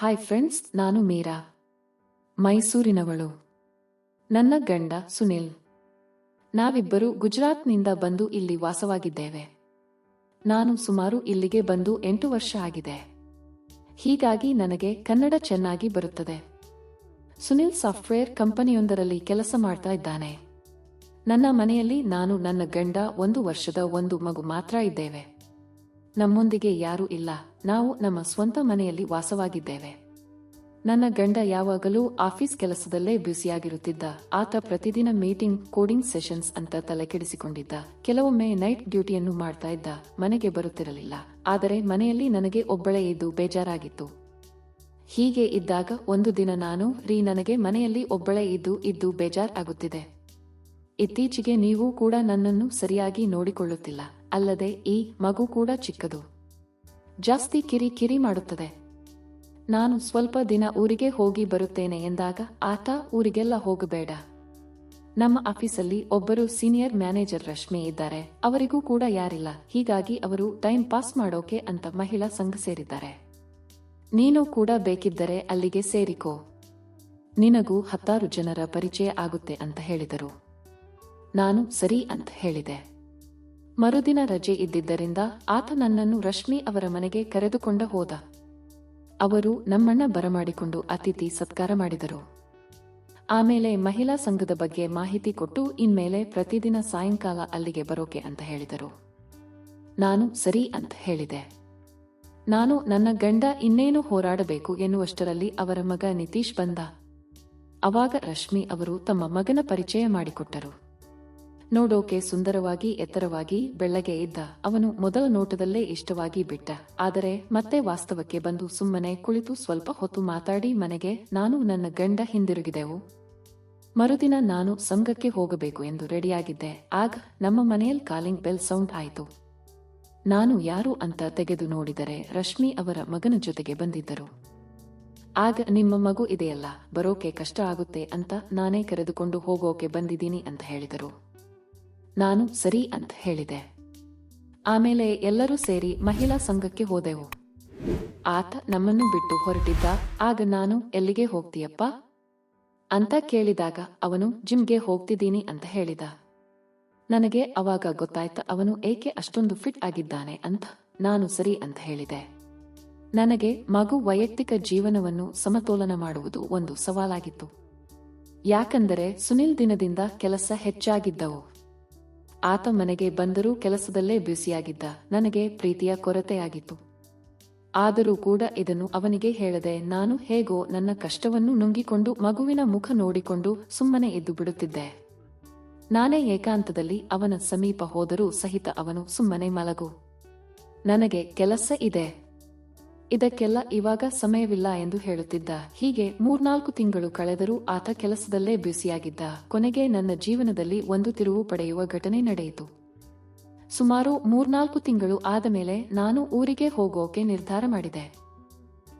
Hi friends ನಾನು ಮೀರಾ. ಮೈಸೂರಿನವಳು. ನನ್ನ ಗಂಡ ಸುನಿಲ್. ನಾವಿಬ್ಬರು ಗುಜರಾತ್ನಿಂದ ಬಂದು ಇಲ್ಲಿ ವಾಸವಾಗಿದ್ದೇವೆ. ನಾನು ಸುಮಾರು ಇಲ್ಲಿಗೆ ಬಂದು ಎಂಟು ವರ್ಷ ಆಗಿದೆ. ಹೀಗಾಗಿ ನನಗೆ ಕನ್ನಡ ಚೆನ್ನಾಗಿ ಬರುತ್ತದೆ. ಸುನಿಲ್ ಸಾಫ್ಟ್ವೇರ್ ಕಂಪನಿಯೊಂದರಲ್ಲಿ ಕೆಲಸ ಮಾಡ್ತಾ ಇದ್ದಾನೆ. ನನ್ನ ಮನೆಯಲ್ಲಿ ನಾನು ನನ್ನ ಗಂಡ ಒಂದು ವರ್ಷದ ಒಂದು ಮಗು ಮಾತ್ರ ಇದ್ದೇವೆ. ನಮ್ಮೊಂದಿಗೆ ಯಾರೂ ಇಲ್ಲ. ನಾವು ನಮ್ಮ ಸ್ವಂತ ಮನೆಯಲ್ಲಿ ವಾಸವಾಗಿದ್ದೇವೆ. ನನ್ನ ಗಂಡ ಯಾವಾಗಲೂ ಆಫೀಸ್ ಕೆಲಸದಲ್ಲೇ ಬ್ಯುಸಿಯಾಗಿರುತ್ತಿದ್ದ. ಆತ ಪ್ರತಿದಿನ ಮೀಟಿಂಗ್, ಕೋಡಿಂಗ್ ಸೆಷನ್ಸ್ ಅಂತ ತಲೆಕೆಡಿಸಿಕೊಂಡಿದ್ದ. ಕೆಲವೊಮ್ಮೆ ನೈಟ್ ಡ್ಯೂಟಿಯನ್ನು ಮಾಡ್ತಾ ಇದ್ದ. ಮನೆಗೆ ಬರುತ್ತಿರಲಿಲ್ಲ. ಆದರೆ ಮನೆಯಲ್ಲಿ ನನಗೆ ಒಬ್ಬಳೇ ಇದ್ದು ಬೇಜಾರಾಗಿತ್ತು. ಹೀಗೆ ಇದ್ದಾಗ ಒಂದು ದಿನ ನಾನು, ರೀ ನನಗೆ ಮನೆಯಲ್ಲಿ ಒಬ್ಬಳೇ ಇದ್ದು ಇದ್ದು ಬೇಜಾರ್ ಆಗುತ್ತಿದೆ. ಇತ್ತೀಚೆಗೆ ನೀವು ಕೂಡ ನನ್ನನ್ನು ಸರಿಯಾಗಿ ನೋಡಿಕೊಳ್ಳುತ್ತಿಲ್ಲ. ಅಲ್ಲದೆ ಈ ಮಗು ಕೂಡ ಚಿಕ್ಕದು. ಜಾಸ್ತಿ ಕಿರಿ ಕಿರಿ ಮಾಡುತ್ತದೆ. ನಾನು ಸ್ವಲ್ಪ ದಿನ ಊರಿಗೆ ಹೋಗಿ ಬರುತ್ತೇನೆ ಎಂದಾಗ ಆತ ಊರಿಗೆಲ್ಲ ಹೋಗಬೇಡ. ನಮ್ಮ ಆಫೀಸಲ್ಲಿ ಒಬ್ಬರು ಸೀನಿಯರ್ ಮ್ಯಾನೇಜರ್ ರಶ್ಮಿ ಇದ್ದಾರೆ. ಅವರಿಗೂ ಕೂಡ ಯಾರಿಲ್ಲ. ಹೀಗಾಗಿ ಅವರು ಟೈಮ್ ಪಾಸ್ ಮಾಡೋಕೆ ಅಂತ ಮಹಿಳಾ ಸಂಘ ಸೇರಿದ್ದಾರೆ. ನೀನು ಕೂಡ ಬೇಕಿದ್ದರೆ ಅಲ್ಲಿಗೆ ಸೇರಿಕೋ. ನಿನಗೂ ಹತ್ತಾರು ಜನರ ಪರಿಚಯ ಆಗುತ್ತೆ ಅಂತ ಹೇಳಿದರು. ನಾನು ಸರಿ ಅಂತ ಹೇಳಿದೆ. ಮರುದಿನ ರಜೆ ಇದ್ದಿದ್ದರಿಂದ ಆತ ನನ್ನನ್ನು ರಶ್ಮಿ ಅವರ ಮನೆಗೆ ಕರೆದುಕೊಂಡ ಹೋದ. ಅವರು ನಮ್ಮಣ್ಣ ಬರಮಾಡಿಕೊಂಡು ಅತಿಥಿ ಸತ್ಕಾರ ಮಾಡಿದರು. ಆಮೇಲೆ ಮಹಿಳಾ ಸಂಘದ ಬಗ್ಗೆ ಮಾಹಿತಿ ಕೊಟ್ಟು ಇನ್ಮೇಲೆ ಪ್ರತಿದಿನ ಸಾಯಂಕಾಲ ಅಲ್ಲಿಗೆ ಬರೋಕೆ ಅಂತ ಹೇಳಿದರು. ನಾನು ಸರಿ ಅಂತ ಹೇಳಿದೆ. ನಾನು ನನ್ನ ಗಂಡ ಇನ್ನೇನು ಹೋರಾಡಬೇಕು ಎನ್ನುವಷ್ಟರಲ್ಲಿ ಅವರ ಮಗ ನಿತೀಶ್ ಬಂದ. ಅವಾಗ ರಶ್ಮಿ ಅವರು ತಮ್ಮ ಮಗನ ಪರಿಚಯ ಮಾಡಿಕೊಟ್ಟರು. ನೋಡೋಕೆ ಸುಂದರವಾಗಿ, ಎತ್ತರವಾಗಿ ಬೆಳ್ಳಗೆ ಇದ್ದ ಅವನು ಮೊದಲ ನೋಟದಲ್ಲೇ ಇಷ್ಟವಾಗಿ ಬಿಟ್ಟ. ಆದರೆ ಮತ್ತೆ ವಾಸ್ತವಕ್ಕೆ ಬಂದು ಸುಮ್ಮನೆ ಕುಳಿತು ಸ್ವಲ್ಪ ಹೊತ್ತು ಮಾತಾಡಿ ಮನೆಗೆ, ನಾನು ನನ್ನ ಗಂಡ ಹಿಂದಿರುಗಿದೆವು. ಮರುದಿನ ನಾನು ಸಂಘಕ್ಕೆ ಹೋಗಬೇಕು ಎಂದು ರೆಡಿಯಾಗಿದ್ದೆ. ಆಗ ನಮ್ಮ ಮನೆಯಲ್ಲಿ ಕಾಲಿಂಗ್ ಬೆಲ್ ಸೌಂಡ್ ಆಯಿತು. ನಾನು ಯಾರು ಅಂತ ತೆಗೆದು ನೋಡಿದರೆ ರಶ್ಮಿ ಅವರ ಮಗನ ಜೊತೆಗೆ ಬಂದಿದ್ದರು. ಆಗ, ನಿಮ್ಮ ಮಗು ಇದೆಯಲ್ಲ, ಬರೋಕೆ ಕಷ್ಟ ಆಗುತ್ತೆ ಅಂತ ನಾನೇ ಕರೆದುಕೊಂಡು ಹೋಗೋಕೆ ಬಂದಿದ್ದೀನಿ ಅಂತ ಹೇಳಿದರು. ನಾನು ಸರಿ ಅಂತ ಹೇಳಿದೆ. ಆಮೇಲೆ ಎಲ್ಲರೂ ಸೇರಿ ಮಹಿಳಾ ಸಂಘಕ್ಕೆ ಹೋದೆವು. ಆತ ನಮ್ಮನ್ನು ಬಿಟ್ಟು ಹೊರಟಿದ್ದ, ಆಗ ನಾನು ಎಲ್ಲಿಗೆ ಹೋಗ್ತೀಯಪ್ಪ? ಅಂತ ಕೇಳಿದಾಗ ಅವನು, ಜಿಮ್ಗೆ ಹೋಗ್ತಿದ್ದೀನಿ ಅಂತ ಹೇಳಿದ. ನನಗೆ ಅವಾಗ ಗೊತ್ತಾಯ್ತ, ಅವನು ಏಕೆ ಅಷ್ಟೊಂದು ಫಿಟ್ ಆಗಿದ್ದಾನೆ ಅಂತ ನಾನು ಸರಿ ಅಂತ ಹೇಳಿದೆ. ನನಗೆ ಮಗು ವೈಯಕ್ತಿಕ ಜೀವನವನ್ನು ಸಮತೋಲನ ಮಾಡುವುದು ಒಂದು ಸವಾಲಾಗಿತ್ತು. ಯಾಕಂದರೆ ಸುನಿಲ್ ದಿನದಿಂದ ಕೆಲಸ ಹೆಚ್ಚಾಗಿದ್ದವು. ಆತ ಮನೆಗೆ ಬಂದರೂ ಕೆಲಸದಲ್ಲೇ ಬ್ಯುಸಿಯಾಗಿದ್ದ. ನನಗೆ ಪ್ರೀತಿಯ ಕೊರತೆಯಾಗಿತ್ತು. ಆದರೂ ಕೂಡ ಇದನ್ನು ಅವನಿಗೆ ಹೇಳದೆ, ನಾನು ಹೇಗೋ ನನ್ನ ಕಷ್ಟವನ್ನು ನುಂಗಿಕೊಂಡು ಮಗುವಿನ ಮುಖ ನೋಡಿಕೊಂಡು ಸುಮ್ಮನೆ ಎದ್ದು ಬಿಡುತ್ತಿದ್ದೆ. ನಾನೇ ಏಕಾಂತದಲ್ಲಿ ಅವನ ಸಮೀಪ ಹೋದರೂ ಸಹಿತ ಅವನು ಸುಮ್ಮನೆ ಮಲಗು. ನನಗೆ ಕೆಲಸ ಇದೆ. ಇದಕ್ಕೆಲ್ಲ ಇವಾಗ ಸಮಯವಿಲ್ಲ ಎಂದು ಹೇಳುತ್ತಿದ್ದ. ಹೀಗೆ ಮೂರ್ನಾಲ್ಕು ತಿಂಗಳು ಕಳೆದರೂ ಆತ ಕೆಲಸದಲ್ಲೇ ಬ್ಯುಸಿಯಾಗಿದ್ದ. ಕೊನೆಗೆ ನನ್ನ ಜೀವನದಲ್ಲಿ ಒಂದು ತಿರುವು ಪಡೆಯುವ ಘಟನೆ ನಡೆಯಿತು. ಸುಮಾರು ಮೂರ್ನಾಲ್ಕು ತಿಂಗಳು ಆದ ಮೇಲೆ ನಾನು ಊರಿಗೆ ಹೋಗೋಕೆ ನಿರ್ಧಾರ ಮಾಡಿದೆ.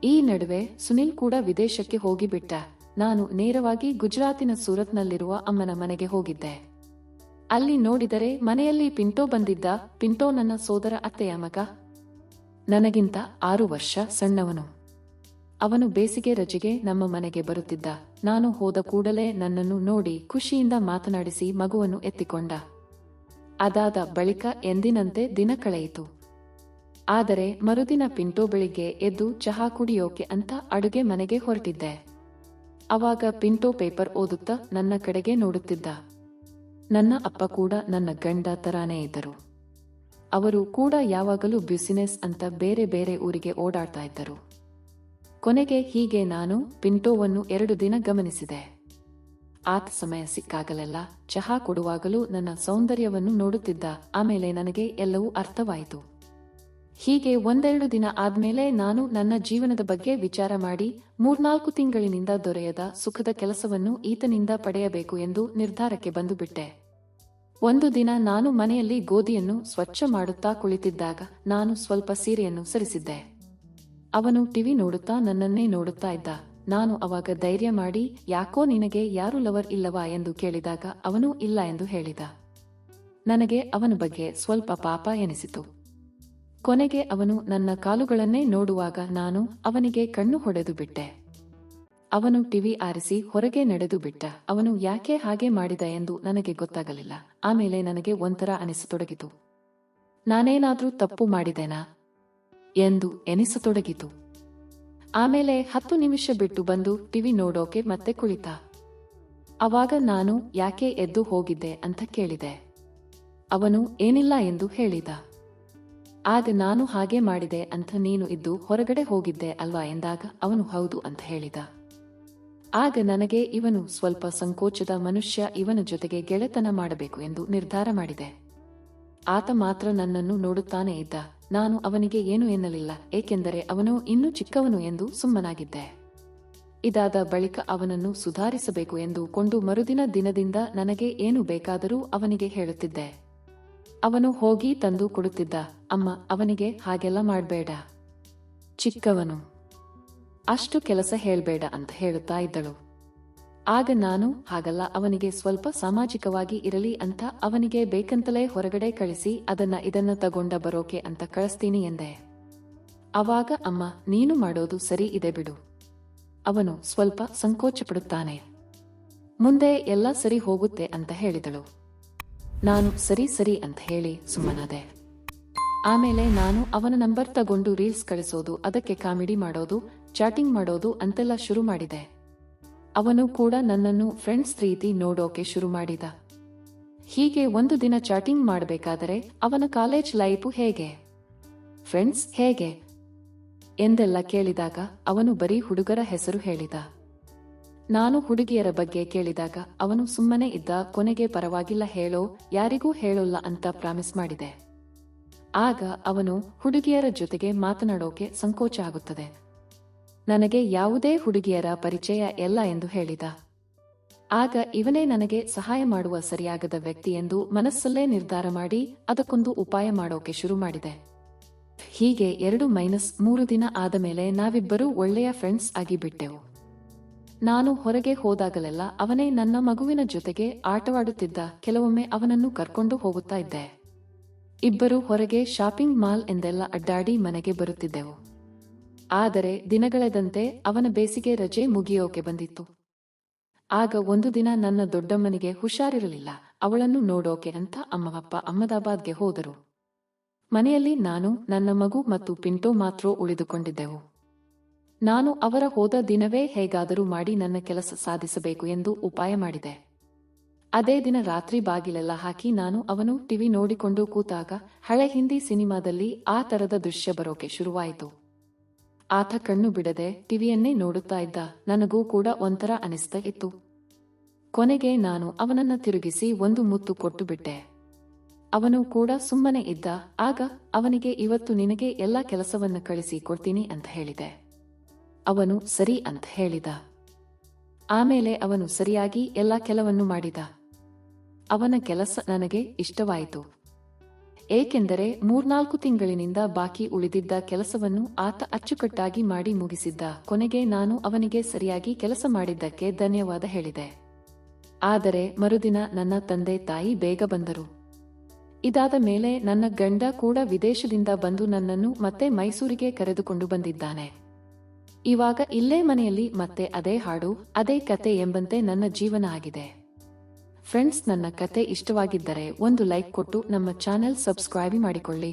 ಈ ನಡುವೆ ಸುನಿಲ್ ಕೂಡ ವಿದೇಶಕ್ಕೆ ಹೋಗಿಬಿಟ್ಟ. ನಾನು ನೇರವಾಗಿ ಗುಜರಾತಿನ ಸೂರತ್ನಲ್ಲಿರುವ ಅಮ್ಮನ ಮನೆಗೆ ಹೋಗಿದ್ದೆ. ಅಲ್ಲಿ ನೋಡಿದರೆ ಮನೆಯಲ್ಲಿ ಪಿಂಟೋ ಬಂದಿದ್ದ. ಪಿಂಟೋ ನನ್ನ ಸೋದರ ಅತ್ತೆಯ ಮಗ. ನನಗಿಂತ ಆರು ವರ್ಷ ಸಣ್ಣವನು. ಅವನು ಬೇಸಿಗೆ ರಜೆಗೆ ನಮ್ಮ ಮನೆಗೆ ಬರುತ್ತಿದ್ದ. ನಾನು ಹೋದ ಕೂಡಲೇ ನನ್ನನ್ನು ನೋಡಿ ಖುಷಿಯಿಂದ ಮಾತನಾಡಿಸಿ ಮಗುವನ್ನು ಎತ್ತಿಕೊಂಡ. ಅದಾದ ಬಳಿಕ ಎಂದಿನಂತೆ ದಿನ ಕಳೆಯಿತು. ಆದರೆ ಮರುದಿನ ಪಿಂಟೋ ಬೆಳಿಗ್ಗೆ ಎದ್ದು ಚಹಾ ಕುಡಿಯೋಕೆ ಅಂತ ಅಡುಗೆ ಮನೆಗೆ ಹೊರಟಿದ್ದೆ. ಅವಾಗ ಪಿಂಟೋ ಪೇಪರ್ ಓದುತ್ತಾ ನನ್ನ ಕಡೆಗೆ ನೋಡುತ್ತಿದ್ದ. ನನ್ನ ಅಪ್ಪ ಕೂಡ ನನ್ನ ಗಂಡ ತರಾನೇ ಇದ್ದರು. ಅವರು ಕೂಡ ಯಾವಾಗಲೂ ಬ್ಯುಸಿನೆಸ್ ಅಂತ ಬೇರೆ ಬೇರೆ ಊರಿಗೆ ಓಡಾಡ್ತಾ ಇದ್ದರು. ಕೊನೆಗೆ ಹೀಗೆ ನಾನು ಪಿಂಟೋವನ್ನು ಎರಡು ದಿನ ಗಮನಿಸಿದೆ. ಆತ ಸಮಯ ಸಿಕ್ಕಾಗಲೆಲ್ಲ ಚಹಾ ಕೊಡುವಾಗಲೂ ನನ್ನ ಸೌಂದರ್ಯವನ್ನು ನೋಡುತ್ತಿದ್ದ, ಆಮೇಲೆ ನನಗೆ ಎಲ್ಲವೂ ಅರ್ಥವಾಯಿತು. ಹೀಗೆ ಒಂದೆರಡು ದಿನ ಆದ್ಮೇಲೆ ನಾನು ನನ್ನ ಜೀವನದ ಬಗ್ಗೆ ವಿಚಾರ ಮಾಡಿ, ಮೂರ್ನಾಲ್ಕು ತಿಂಗಳಿನಿಂದ ದೊರೆಯದ ಸುಖದ ಕೆಲಸವನ್ನು ಈತನಿಂದ ಪಡೆಯಬೇಕು ಎಂದು ನಿರ್ಧಾರಕ್ಕೆ ಬಂದುಬಿಟ್ಟೆ. ಒಂದು ದಿನ ನಾನು ಮನೆಯಲ್ಲಿ ಗೋಧಿಯನ್ನು ಸ್ವಚ್ಛ ಮಾಡುತ್ತಾ ಕುಳಿತಿದ್ದಾಗ ನಾನು ಸ್ವಲ್ಪ ಸೀರೆಯನ್ನು ಸರಿಸಿದ್ದೆ ಅವನು ಟಿವಿ ನೋಡುತ್ತಾ ನನ್ನನ್ನೇ ನೋಡುತ್ತಾ ಇದ್ದ. ನಾನು ಅವಾಗ ಧೈರ್ಯ ಮಾಡಿ, ಯಾಕೋ ನಿನಗೆ ಯಾರು ಲವರ್ ಇಲ್ಲವಾ? ಎಂದು ಕೇಳಿದಾಗ ಅವನು ಇಲ್ಲ ಎಂದು ಹೇಳಿದ. ನನಗೆ ಅವನ ಬಗ್ಗೆ ಸ್ವಲ್ಪ ಪಾಪ ಎನಿಸಿತು. ಕೊನೆಗೆ ಅವನು ನನ್ನ ಕಾಲುಗಳನ್ನೇ ನೋಡುವಾಗ ನಾನು ಅವನಿಗೆ ಕಣ್ಣು ಹೊಡೆದು ಬಿಟ್ಟೆ. ಅವನು ಟಿವಿ ಆರಿಸಿ ಹೊರಗೆ ನಡೆದು ಬಿಟ್ಟ. ಅವನು ಯಾಕೆ ಹಾಗೆ ಮಾಡಿದ ಎಂದು ನನಗೆ ಗೊತ್ತಾಗಲಿಲ್ಲ. ಆಮೇಲೆ ನನಗೆ ಒಂಥರ ಅನಿಸತೊಡಗಿತು. ನಾನೇನಾದ್ರೂ ತಪ್ಪು ಮಾಡಿದೆನಾ? ಎಂದು ಎನಿಸತೊಡಗಿತು. ಆಮೇಲೆ ಹತ್ತು ನಿಮಿಷ ಬಿಟ್ಟು ಬಂದು ಟಿವಿ ನೋಡೋಕೆ ಮತ್ತೆ ಕುಳಿತ. ಅವಾಗ ನಾನು ಯಾಕೆ ಎದ್ದು ಹೋಗಿದ್ದೆ ಅಂತ ಕೇಳಿದೆ. ಅವನು ಏನಿಲ್ಲ ಎಂದು ಹೇಳಿದ. ಆಗ ನಾನು ಹಾಗೆ ಮಾಡಿದೆ ಅಂತ ನೀನು ಇದ್ದು ಹೊರಗಡೆ ಹೋಗಿದ್ದೆ ಅಲ್ವಾ ಎಂದಾಗ ಅವನು ಹೌದು ಅಂತ ಹೇಳಿದ. ಆಗ ನನಗೆ ಇವನು ಸ್ವಲ್ಪ ಸಂಕೋಚದ ಮನುಷ್ಯ, ಇವನ ಜೊತೆಗೆ ಗೆಳೆತನ ಮಾಡಬೇಕು ಎಂದು ನಿರ್ಧಾರ ಮಾಡಿದೆ. ಆತ ಮಾತ್ರ ನನ್ನನ್ನು ನೋಡುತ್ತಾನೆ ಇದ್ದ. ನಾನು ಅವನಿಗೆ ಏನು ಎನ್ನಲಿಲ್ಲ, ಏಕೆಂದರೆ ಅವನು ಇನ್ನೂ ಚಿಕ್ಕವನು ಎಂದು ಸುಮ್ಮನಾಗಿದ್ದೆ. ಇದಾದ ಬಳಿಕ ಅವನನ್ನು ಸುಧಾರಿಸಬೇಕು ಎಂದು ಕೊಂಡು ಮರುದಿನ ದಿನದಿಂದ ನನಗೆ ಏನು ಬೇಕಾದರೂ ಅವನಿಗೆ ಹೇಳುತ್ತಿದ್ದೆ. ಅವನು ಹೋಗಿ ತಂದು ಕೊಡುತ್ತಿದ್ದ, ಅಮ್ಮ, ಅವನಿಗೆ ಹಾಗೆಲ್ಲ ಮಾಡಬೇಡ. ಚಿಕ್ಕವನು ಅಷ್ಟು ಕೆಲಸ ಹೇಳ್ಬೇಡ ಅಂತ ಹೇಳುತ್ತಾ ಇದ್ದಳು. ಆಗ ನಾನು, ಹಾಗಲ್ಲ, ಅವನಿಗೆ ಸ್ವಲ್ಪ ಸಾಮಾಜಿಕವಾಗಿ ಇರಲಿ ಅಂತ ಅವನಿಗೆ ಬೇಕಂತಲೇ ಹೊರಗಡೆ ಕಳಿಸಿ, ಅದನ್ನ ಇದನ್ನ ತಗೊಂಡ ಬರೋಕೆ ಅಂತ ಕಳಿಸ್ತೀನಿ ಎಂದೆ. ಅವಾಗ, ಅಮ್ಮ, ನೀನು ಮಾಡೋದು ಸರಿ ಇದೆ ಬಿಡು. ಅವನು ಸ್ವಲ್ಪ ಸಂಕೋಚಪಡುತ್ತಾನೆ. ಮುಂದೆ ಎಲ್ಲ ಸರಿ ಹೋಗುತ್ತೆ ಅಂತ ಹೇಳಿದಳು. ನಾನು ಸರಿ ಸರಿ ಅಂತ ಹೇಳಿ ಸುಮ್ಮನಾದೆ. ಆಮೇಲೆ ನಾನು ಅವನ ನಂಬರ್ ತಗೊಂಡು ರೀಲ್ಸ್ ಕಳಿಸೋದು, ಅದಕ್ಕೆ ಕಾಮಿಡಿ ಮಾಡೋದು, ಚಾಟಿಂಗ್ ಮಾಡೋದು ಅಂತೆಲ್ಲ ಶುರು ಮಾಡಿದೆ. ಅವನು ಕೂಡ ನನ್ನನ್ನು ಫ್ರೆಂಡ್ಸ್ ರೀತಿ ನೋಡೋಕೆ ಶುರು ಮಾಡಿದ. ಹೀಗೆ ಒಂದು ದಿನ ಚಾಟಿಂಗ್ ಮಾಡಬೇಕಾದರೆ ಅವನ ಕಾಲೇಜ್ ಲೈಫು ಹೇಗೆ? ಫ್ರೆಂಡ್ಸ್ ಹೇಗೆ? ಎಂದೆಲ್ಲ ಕೇಳಿದಾಗ ಅವನು ಬರೀ ಹುಡುಗರ ಹೆಸರು ಹೇಳಿದ. ನಾನು ಹುಡುಗಿಯರ ಬಗ್ಗೆ ಕೇಳಿದಾಗ ಅವನು ಸುಮ್ಮನೆ ಇದ್ದ, ಕೊನೆಗೆ ಪರವಾಗಿಲ್ಲ, ಹೇಳೋ, ಯಾರಿಗೂ ಹೇಳೋಲ್ಲ ಅಂತ ಪ್ರಾಮಿಸ್ ಮಾಡಿದೆ. ಆಗ ಅವನು ಹುಡುಗಿಯರ ಜೊತೆಗೆ ಮಾತನಾಡೋಕೆ ಸಂಕೋಚ ಆಗುತ್ತದೆ. ನನಗೆ ಯಾವುದೇ ಹುಡುಗಿಯರ ಪರಿಚಯ ಎಲ್ಲ ಎಂದು ಹೇಳಿದ. ಆಗ ಇವನೇ ನನಗೆ ಸಹಾಯ ಮಾಡುವ ಸರಿಯಾಗದ ವ್ಯಕ್ತಿ ಎಂದು ಮನಸ್ಸಲ್ಲೇ ನಿರ್ಧಾರ ಮಾಡಿ ಅದಕ್ಕೊಂದು ಉಪಾಯ ಮಾಡೋಕೆ ಶುರು ಮಾಡಿದೆ. ಹೀಗೆ ಎರಡು ಮೈನಸ್ ಮೂರು ದಿನ ಆದ ಮೇಲೆ ನಾವಿಬ್ಬರೂ ಒಳ್ಳೆಯ ಫ್ರೆಂಡ್ಸ್ ಆಗಿಬಿಟ್ಟೆವು ನಾನು ಹೊರಗೆ ಹೋದಾಗಲೆಲ್ಲ ಅವನೇ ನನ್ನ ಮಗುವಿನ ಜೊತೆಗೆ ಆಟವಾಡುತ್ತಿದ್ದ ಕೆಲವೊಮ್ಮೆ ಅವನನ್ನು ಕರ್ಕೊಂಡು ಹೋಗುತ್ತಾ ಇದ್ದೆ. ಇಬ್ಬರು ಹೊರಗೆ ಶಾಪಿಂಗ್ ಮಾಲ್ ಎಂದೆಲ್ಲ ಅಡ್ಡಾಡಿ ಮನೆಗೆ ಬರುತ್ತಿದ್ದೆವು. ಆದರೆ ದಿನಗಳೆದಂತೆ ಅವನ ಬೇಸಿಗೆ ರಜೆ ಮುಗಿಯೋಕೆ ಬಂದಿತ್ತು. ಆಗ ಒಂದು ದಿನ ನನ್ನ ದೊಡ್ಡಮ್ಮನಿಗೆ ಹುಷಾರಿರಲಿಲ್ಲ. ಅವಳನ್ನು ನೋಡೋಕೆ ಅಂತ ಅಮ್ಮವಪ್ಪ ಅಹಮದಾಬಾದ್ಗೆ ಹೋದರು. ಮನೆಯಲ್ಲಿ ನಾನು, ನನ್ನ ಮಗು ಮತ್ತು ಪಿಂಟೋ ಮಾತ್ರ ಉಳಿದುಕೊಂಡಿದ್ದೆವು. ನಾನು ಅವರ ಹೋದ ದಿನವೇ ಹೇಗಾದರೂ ಮಾಡಿ ನನ್ನ ಕೆಲಸ ಸಾಧಿಸಬೇಕು ಎಂದು ಉಪಾಯ ಮಾಡಿದೆ. ಅದೇ ದಿನ ರಾತ್ರಿ ಬಾಗಿಲೆಲ್ಲ ಹಾಕಿ ನಾನು ಅವನು ಟಿವಿ ನೋಡಿಕೊಂಡು ಕೂತಾಗ ಹಳೆ ಹಿಂದಿ ಸಿನಿಮಾದಲ್ಲಿ ಆ ತರದ ದೃಶ್ಯ ಬರೋಕೆ ಶುರುವಾಯಿತು. ಆತ ಕಣ್ಣು ಬಿಡದೆ ಟಿವಿಯನ್ನೇ ನೋಡುತ್ತಾ ಇದ್ದ ನನಗೂ ಕೂಡ ಒಂಥರ ಅನಿಸ್ತಾ ಇತ್ತು. ಕೊನೆಗೆ ನಾನು ಅವನನ್ನ ತಿರುಗಿಸಿ ಒಂದು ಮುತ್ತು ಕೊಟ್ಟು ಬಿಟ್ಟೆ. ಅವನು ಕೂಡ ಸುಮ್ಮನೆ ಇದ್ದ, ಆಗ ಅವನಿಗೆ ಇವತ್ತು ನಿನಗೆ ಎಲ್ಲ ಕೆಲಸವನ್ನ ಕಳಿಸಿ ಕೊಡ್ತೀನಿ ಅಂತ ಹೇಳಿದೆ. ಅವನು ಸರಿ ಅಂತ ಹೇಳಿದ. ಆಮೇಲೆ ಅವನು ಸರಿಯಾಗಿ ಎಲ್ಲ ಕೆಲವನ್ನು ಮಾಡಿದ. ಅವನ ಕೆಲಸ ನನಗೆ ಇಷ್ಟವಾಯಿತು. ಏಕೆಂದರೆ ಮೂರ್ನಾಲ್ಕು ತಿಂಗಳಿನಿಂದ ಬಾಕಿ ಉಳಿದಿದ್ದ ಕೆಲಸವನ್ನು ಆತ ಅಚ್ಚುಕಟ್ಟಾಗಿ ಮಾಡಿ ಮುಗಿಸಿದ್ದ. ಕೊನೆಗೆ ನಾನು ಅವನಿಗೆ ಸರಿಯಾಗಿ ಕೆಲಸ ಮಾಡಿದ್ದಕ್ಕೆ ಧನ್ಯವಾದ ಹೇಳಿದೆ. ಆದರೆ ಮರುದಿನ ನನ್ನ ತಂದೆ ತಾಯಿ ಬೇಗ ಬಂದರು. ಇದಾದ ಮೇಲೆ ನನ್ನ ಗಂಡ ಕೂಡ ವಿದೇಶದಿಂದ ಬಂದು ನನ್ನನ್ನು ಮತ್ತೆ ಮೈಸೂರಿಗೆ ಕರೆದುಕೊಂಡು ಬಂದಿದ್ದಾನೆ. ಇವಾಗ ಇಲ್ಲೇ ಮನೆಯಲ್ಲಿ ಮತ್ತೆ ಅದೇ ಹಾಡು, ಅದೇ ಕತೆ ಎಂಬಂತೆ ನನ್ನ ಜೀವನ ಆಗಿದೆ. ಫ್ರೆಂಡ್ಸ್ ನನ್ನ ಕತೆ ಇಷ್ಟವಾಗಿದ್ದರೆ ಒಂದು ಲೈಕ್ ಕೊಟ್ಟು ನಮ್ಮ ಚಾನೆಲ್ ಸಬ್ಸ್ಕ್ರೈಬ್ ಮಾಡಿಕೊಳ್ಳಿ.